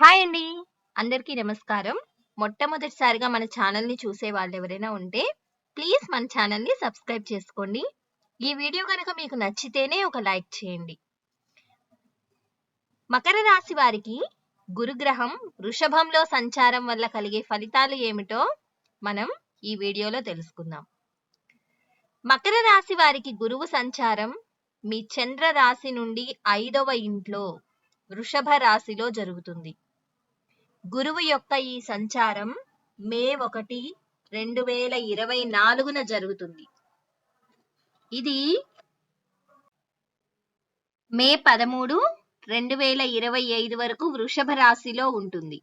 Hi అండి. అందరికీ నమస్కారం. మొట్టమొదటిసారిగా మన ఛానల్ని చూసే వాళ్ళు ఎవరైనా ఉంటే ప్లీజ్ మన ఛానల్ని సబ్స్క్రైబ్ చేసుకోండి. ఈ వీడియో కనుక మీకు నచ్చితేనే ఒక లైక్ చేయండి. మకర రాశి వారికి గురుగ్రహం వృషభంలో సంచారం వల్ల కలిగే ఫలితాలు ఏమిటో మనం ఈ వీడియోలో తెలుసుకుందాం. మకర రాశి వారికి గురువు సంచారం మీ చంద్ర రాశి నుండి ఐదవ ఇంట్లో వృషభ రాశిలో జరుగుతుంది. గురువు యొక్క ఈ సంచారం మే ఒకటి రెండు వేల ఇరవై నాలుగున జరుగుతుంది. ఇది మే పదమూడు రెండు వేల ఇరవై ఐదు వరకు వృషభ రాశిలో ఉంటుంది.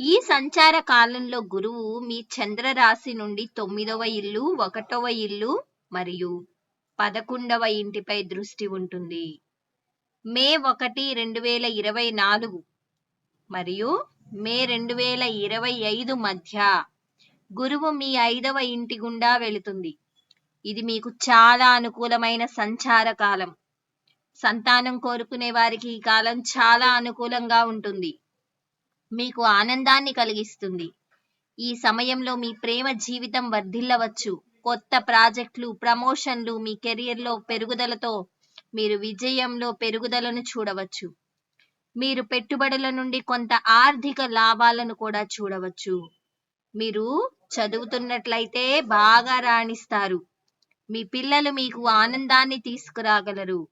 ఈ సంచార కాలంలో గురువు మీ చంద్ర రాశి నుండి తొమ్మిదవ ఇల్లు ఒకటవ ఇల్లు మరియు పదకొండవ ఇంటిపై దృష్టి ఉంటుంది. మే ఒకటి రెండు వేల ఇరవై నాలుగు మరియు మే రెండు వేల ఇరవై ఐదు మధ్య గురువు మీ ఐదవ ఇంటి గుండా వెళుతుంది. ఇది మీకు చాలా అనుకూలమైన సంచార కాలం. సంతానం కోరుకునే వారికి ఈ కాలం చాలా అనుకూలంగా ఉంటుంది. మీకు ఆనందాన్ని కలిగిస్తుంది. ఈ సమయంలో మీ ప్రేమ జీవితం వర్ధిల్లవచ్చు. కొత్త ప్రాజెక్టులు ప్రమోషన్లు మీ కెరియర్లో పెరుగుదలతో మీరు విజయంలో పెరుగుదలను చూడవచ్చు. మీరు పెట్టుబడుల నుండి కొంత ఆర్థిక లాభాలను కూడా చూడవచ్చు. మీరు చదువుతున్నట్లయితే బాగా రాణిస్తారు. మీ పిల్లలు మీకు ఆనందాన్ని తీసుకురాగలరు.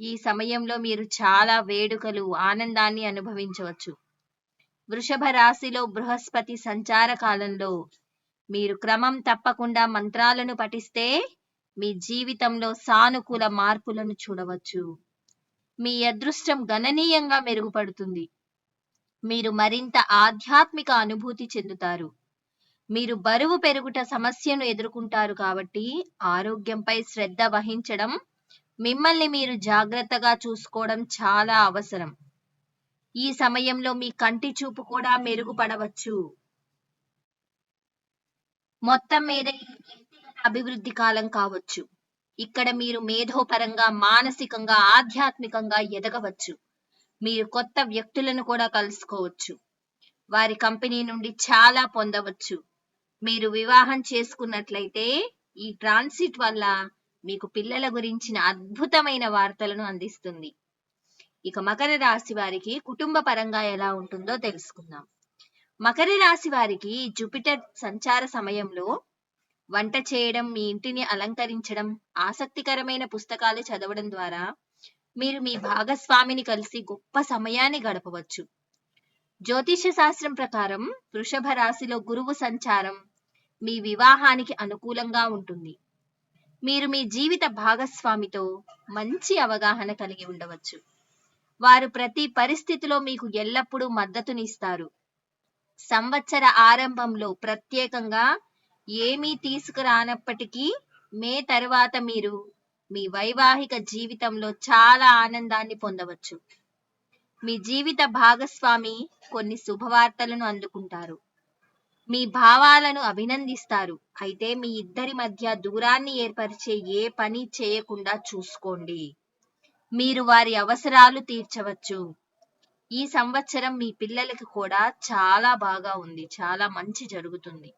ఈ సమయంలో మీరు చాలా వేడుకలు ఆనందాన్ని అనుభవించవచ్చు. వృషభ రాశిలో బృహస్పతి సంచార కాలంలో మీరు క్రమం తప్పకుండా మంత్రాలను పఠిస్తే మీ జీవితంలో సానుకూల మార్పులను చూడవచ్చు. మీ అదృష్టం గణనీయంగా మెరుగుపడుతుంది. మీరు మరింత ఆధ్యాత్మిక అనుభూతి చెందుతారు. మీరు బరువు పెరుగుట సమస్యను ఎదుర్కొంటారు కాబట్టి ఆరోగ్యంపై శ్రద్ధ వహించడం మిమ్మల్ని మీరు జాగ్రత్తగా చూసుకోవడం చాలా అవసరం. ఈ సమయంలో మీ కంటి చూపు కూడా మెరుగుపడవచ్చు. మొత్తం మీద ఇది వ్యక్తిగత అభివృద్ధి కాలం కావచ్చు. ఇక్కడ మీరు మేధోపరంగా మానసికంగా ఆధ్యాత్మికంగా ఎదగవచ్చు. మీరు కొత్త వ్యక్తులను కూడా కలుసుకోవచ్చు. వారి కంపెనీ నుండి చాలా పొందవచ్చు. మీరు వివాహం చేసుకున్నట్లయితే ఈ ట్రాన్సిట్ వల్ల మీకు పిల్లల గురించిన అద్భుతమైన వార్తలను అందిస్తుంది. ఇక మకర రాశి వారికి కుటుంబ పరంగా ఎలా ఉంటుందో తెలుసుకుందాం. మకర రాశి వారికి జూపిటర్ సంచార సమయంలో వంట చేయడం మీ ఇంటిని అలంకరించడం ఆసక్తికరమైన పుస్తకాలు చదవడం ద్వారా మీరు మీ భాగస్వామిని కలిసి గొప్ప సమయాన్ని గడపవచ్చు. జ్యోతిష శాస్త్రం ప్రకారం వృషభ రాశిలో గురువు సంచారం మీ వివాహానికి అనుకూలంగా ఉంటుంది. మీరు మీ జీవిత భాగస్వామితో మంచి అవగాహన కలిగి ఉండవచ్చు. వారు ప్రతి పరిస్థితిలో మీకు ఎల్లప్పుడూ మద్దతునిస్తారు. సంవత్సర ఆరంభంలో ప్రత్యేకంగా ఏమీ తీసుకురానప్పటికీ మే తరువాత మీరు మీ వైవాహిక జీవితంలో చాలా ఆనందాన్ని పొందవచ్చు. మీ జీవిత భాగస్వామి కొన్ని శుభవార్తలను అందుకుంటారు. మీ భావాలను అభినందిస్తారు. అయితే మీ ఇద్దరి మధ్య దూరాన్ని ఏర్పరిచే ఏ పని చేయకుండా చూసుకోండి. మీరు వారి అవసరాలు తీర్చవచ్చు. ఈ సంవత్సరం మీ పిల్లలకి కూడా చాలా బాగా ఉంది. చాలా మంచి జరుగుతుంది.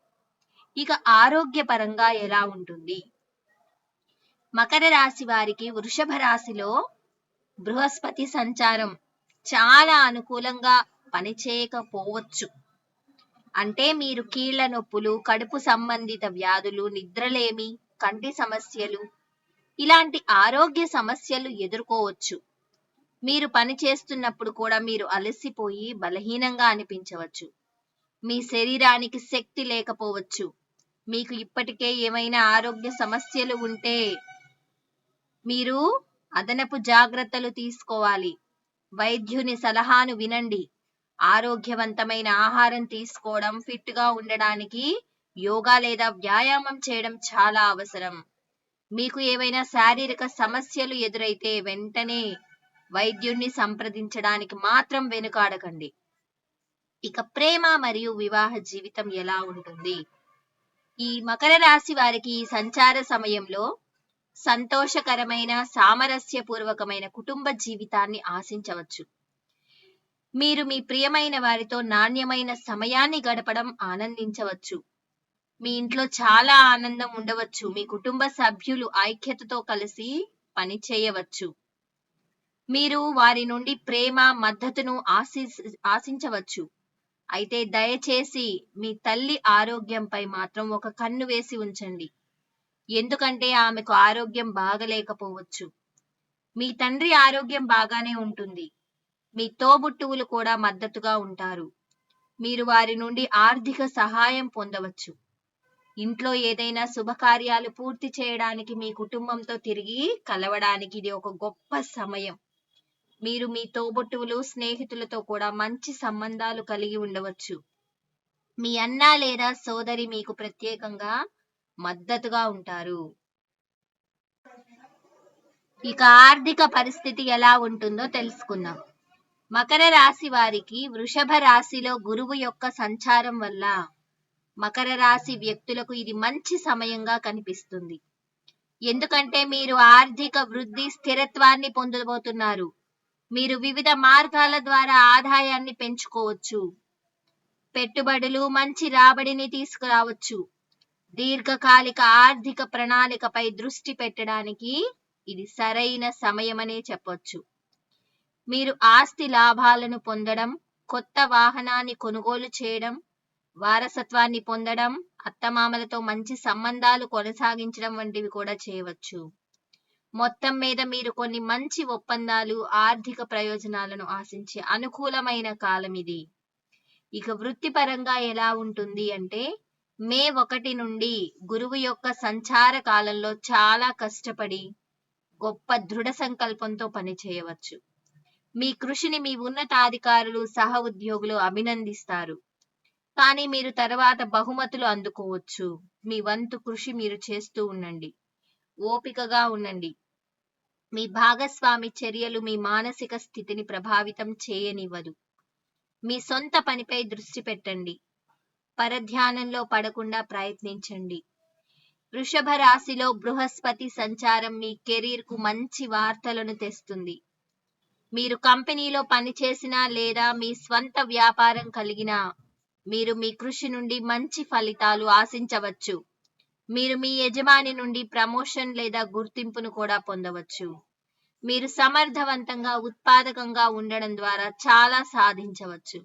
ఇక ఆరోగ్యపరంగా ఎలా ఉంటుంది? మకర రాశి వారికి వృషభ రాశిలో బృహస్పతి సంచారం చాలా అనుకూలంగా పనిచేయకపోవచ్చు. అంటే మీరు కీళ్ళ నొప్పులు కడుపు సంబంధిత వ్యాధులు నిద్రలేమి కంటి సమస్యలు ఇలాంటి ఆరోగ్య సమస్యలు ఎదుర్కోవచ్చు. మీరు పని చేస్తున్నప్పుడు కూడా మీరు అలసిపోయి బలహీనంగా అనిపించవచ్చు. మీ శరీరానికి శక్తి లేకపోవచ్చు. మీకు ఇప్పటికే ఏమైనా ఆరోగ్య సమస్యలు ఉంటే మీరు అదనపు జాగ్రత్తలు తీసుకోవాలి. వైద్యుని సలహాను వినండి. ఆరోగ్యవంతమైన ఆహారం తీసుకోవడం ఫిట్గా ఉండడానికి యోగా లేదా వ్యాయామం చేయడం చాలా అవసరం. మీకు ఏవైనా శారీరక సమస్యలు ఎదురైతే వెంటనే వైద్యుణ్ణి సంప్రదించడానికి మాత్రం వెనుకాడకండి. ఇక ప్రేమ మరియు వివాహ జీవితం ఎలా ఉంటుంది? ఈ మకర రాశి వారికి ఈ సంచార సమయంలో సంతోషకరమైన సామరస్యపూర్వకమైన కుటుంబ జీవితాన్ని ఆశించవచ్చు. మీరు మీ ప్రియమైన వారితో నాణ్యమైన సమయాన్ని గడపడం ఆనందించవచ్చు. మీ ఇంట్లో చాలా ఆనందం ఉండవచ్చు. మీ కుటుంబ సభ్యులు ఐక్యతతో కలిసి పని చేయవచ్చు మీరు వారి నుండి ప్రేమ మద్దతును ఆశి ఆశించవచ్చు. అయితే దయచేసి మీ తల్లి ఆరోగ్యంపై మాత్రం ఒక కన్ను వేసి ఉంచండి. ఎందుకంటే ఆమెకు ఆరోగ్యం బాగలేకపోవచ్చు. మీ తండ్రి ఆరోగ్యం బాగానే ఉంటుంది. మీ తోబుట్టువులు కూడా మద్దతుగా ఉంటారు. మీరు వారి నుండి ఆర్థిక సహాయం పొందవచ్చు. ఇంట్లో ఏదైనా శుభకార్యాలు పూర్తి చేయడానికి మీ కుటుంబంతో తిరిగి కలవడానికి ఇది ఒక గొప్ప సమయం. మీరు మీ తోబుట్టువులు స్నేహితులతో కూడా మంచి సంబంధాలు కలిగి ఉండవచ్చు. మీ అన్న లేదా సోదరి మీకు ప్రత్యేకంగా మద్దతుగా ఉంటారు. ఇక ఆర్థిక పరిస్థితి ఎలా ఉంటుందో తెలుసుకుందాం. మకర రాశి వారికి వృషభ రాశిలో గురువు యొక్క సంచారం వల్ల మకర రాశి వ్యక్తులకు ఇది మంచి సమయంగా కనిపిస్తుంది. ఎందుకంటే మీరు ఆర్థిక వృద్ధి స్థిరత్వాన్ని పొందబోతున్నారు. మీరు వివిధ మార్గాల ద్వారా ఆదాయాన్ని పెంచుకోవచ్చు. పెట్టుబడులు మంచి రాబడిని తీసుకురావచ్చు. దీర్ఘకాలిక ఆర్థిక ప్రణాళికపై దృష్టి పెట్టడానికి ఇది సరైన సమయమనే చెప్పొచ్చు. మీరు ఆస్తి లాభాలను పొందడం కొత్త వాహనాన్ని కొనుగోలు చేయడం వారసత్వాన్ని పొందడం అత్తమామలతో మంచి సంబంధాలు కొనసాగించడం వంటివి కూడా చేయవచ్చు. మొత్తం మీద మీరు కొన్ని మంచి ఒప్పందాలు ఆర్థిక ప్రయోజనాలను ఆశించే అనుకూలమైన కాలం ఇది. ఇక వృత్తిపరంగా ఎలా ఉంటుంది అంటే మే ఒకటి నుండి గురువు యొక్క సంచార కాలంలో చాలా కష్టపడి గొప్ప దృఢ సంకల్పంతో పనిచేయవచ్చు. మీ కృషిని మీ ఉన్నతాధికారులు సహ ఉద్యోగులు అభినందిస్తారు. కానీ మీరు తర్వాత బహుమతులు అందుకోవచ్చు. మీ వంతు కృషి మీరు చేస్తూ ఉండండి. ఓపికగా ఉండండి. మీ భాగస్వామి చర్యలు మీ మానసిక స్థితిని ప్రభావితం చేయనివ్వదు. మీ సొంత పనిపై దృష్టి పెట్టండి. పరధ్యానంలో పడకుండా ప్రయత్నించండి. వృషభ రాశిలో బృహస్పతి సంచారం మీ కెరీర్కు మంచి వార్తలను తెస్తుంది. మీరు కంపెనీలో పనిచేసినా లేదా మీ స్వంత వ్యాపారం కలిగినా మీరు మీ కృషి నుండి మంచి ఫలితాలు ఆశించవచ్చు. మీరు మీ యజమాని నుండి ప్రమోషన్ లేదా గుర్తింపును కూడా పొందవచ్చు. మీరు సమర్థవంతంగా ఉత్పాదకంగా ఉండడం ద్వారా చాలా సాధించవచ్చు.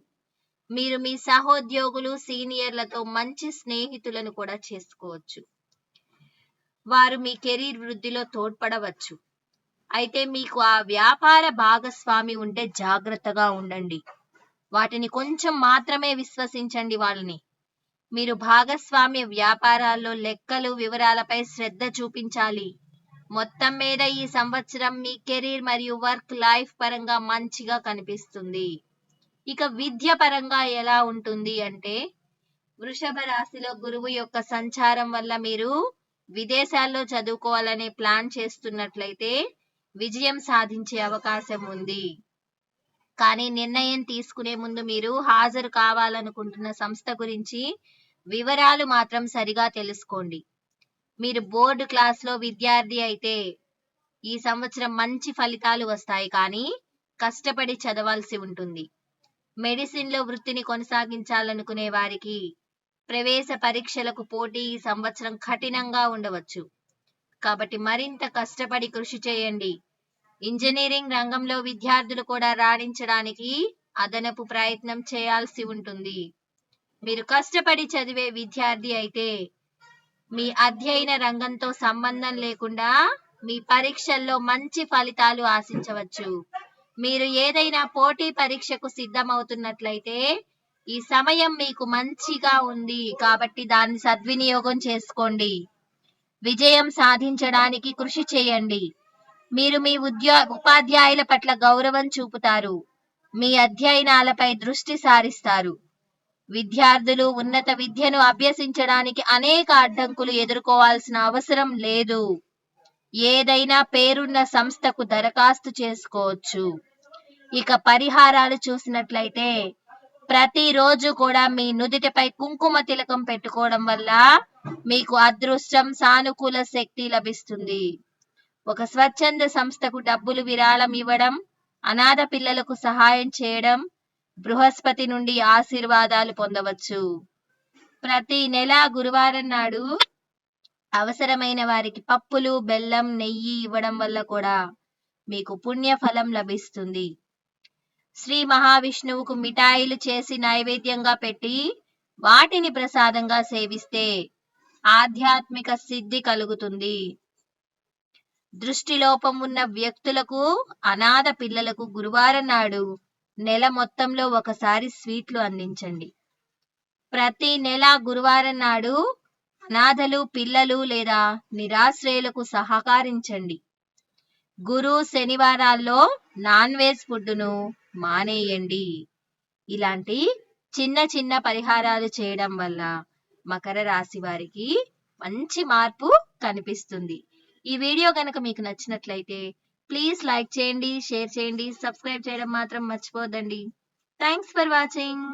మీరు మీ సహోద్యోగులు సీనియర్లతో మంచి స్నేహితులను కూడా చేసుకోవచ్చు. వారు మీ కెరీర్ వృద్ధిలో తోడ్పడవచ్చు. అయితే మీకు ఆ వ్యాపార భాగస్వామి ఉంటే జాగ్రత్తగా ఉండండి. వాటిని కొంచెం మాత్రమే విశ్వసించండి వాళ్ళని. మీరు భాగస్వామ్య వ్యాపారాల్లో లెక్కలు వివరాలపై శ్రద్ధ చూపించాలి. మొత్తం మీద ఈ సంవత్సరం మీ కెరీర్ మరియు వర్క్ లైఫ్ పరంగా మంచిగా కనిపిస్తుంది. ఇక విద్య పరంగా ఎలా ఉంటుంది అంటే వృషభ రాశిలో గురువు యొక్క సంచారం వల్ల మీరు విదేశాల్లో చదువుకోవాలనే ప్లాన్ చేస్తున్నట్లయితే విజయం సాధించే అవకాశం ఉంది. కానీ నిర్ణయం తీసుకునే ముందు మీరు హాజరు కావాలనుకుంటున్న సంస్థ గురించి వివరాలు మాత్రం సరిగా తెలుసుకోండి. మీరు బోర్డు క్లాస్లో విద్యార్థి అయితే ఈ సంవత్సరం మంచి ఫలితాలు వస్తాయి కానీ కష్టపడి చదవాల్సి ఉంటుంది. మెడిసిన్లో వృత్తిని కొనసాగించాలనుకునే వారికి ప్రవేశ పరీక్షలకు పోటీ ఈ సంవత్సరం కఠినంగా ఉండవచ్చు. కాబట్టి మరింత కష్టపడి కృషి చేయండి. ఇంజనీరింగ్ రంగంలో విద్యార్థులు కూడా రాణించడానికి అదనపు ప్రయత్నం చేయాల్సి ఉంటుంది. మీరు కష్టపడి చదివే విద్యార్థి అయితే మీ అధ్యయన రంగంతో సంబంధం లేకుండా మీ పరీక్షల్లో మంచి ఫలితాలు ఆశించవచ్చు. మీరు ఏదైనా పోటీ పరీక్షకు సిద్ధమవుతున్నట్లయితే ఈ సమయం మీకు మంచిగా ఉంది కాబట్టి దాన్ని సద్వినియోగం చేసుకోండి. విజయం సాధించడానికి కృషి చేయండి. మీరు మీ ఉద్యో ఉపాధ్యాయుల పట్ల గౌరవం చూపుతారు. మీ అధ్యయనాలపై దృష్టి సారిస్తారు. విద్యార్థులు ఉన్నత విద్యను అభ్యసించడానికి అనేక అడ్డంకులు ఎదుర్కోవాల్సిన అవసరం లేదు. ఏదైనా పేరున్న సంస్థకు దరఖాస్తు చేసుకోవచ్చు. ఇక పరిహారాలు చూసినట్లయితే ప్రతిరోజు కూడా మీ నుదిటిపై కుంకుమ తిలకం పెట్టుకోవడం వల్ల మీకు అదృష్టం సానుకూల శక్తి లభిస్తుంది. ఒక స్వచ్ఛంద సంస్థకు డబ్బులు విరాళం ఇవ్వడం అనాథ పిల్లలకు సహాయం చేయడం బృహస్పతి నుండి ఆశీర్వాదాలు పొందవచ్చు. ప్రతి నెల గురువారం నాడు అవసరమైన వారికి పప్పులు బెల్లం నెయ్యి ఇవ్వడం వల్ల కూడా మీకు పుణ్య ఫలం లభిస్తుంది. శ్రీ మహావిష్ణువుకు మిఠాయిలు చేసి నైవేద్యంగా పెట్టి వాటిని ప్రసాదంగా సేవిస్తే ఆధ్యాత్మిక సిద్ధి కలుగుతుంది. దృష్టిలోపం ఉన్న వ్యక్తులకు అనాథ పిల్లలకు గురువారం నాడు నెల మొత్తంలో ఒకసారి స్వీట్లు అందించండి. ప్రతి నెల గురువారం నాడు అనాథలు పిల్లలు లేదా నిరాశ్రయులకు సహకరించండి. గురు శనివారాల్లో నాన్ వెజ్ ఫుడ్ను మానేయండి. ఇలాంటి చిన్న చిన్న పరిహారాలు చేయడం వల్ల మకర రాశి వారికి మంచి మార్పు కనిపిస్తుంది. ఈ వీడియో కనుక మీకు నచ్చినట్లయితే ప్లీజ్ లైక్ చేయండి షేర్ చేయండి సబ్స్క్రైబ్ చేయడం మాత్రం మర్చిపోద్దండి థ్యాంక్స్ ఫర్ వాచింగ్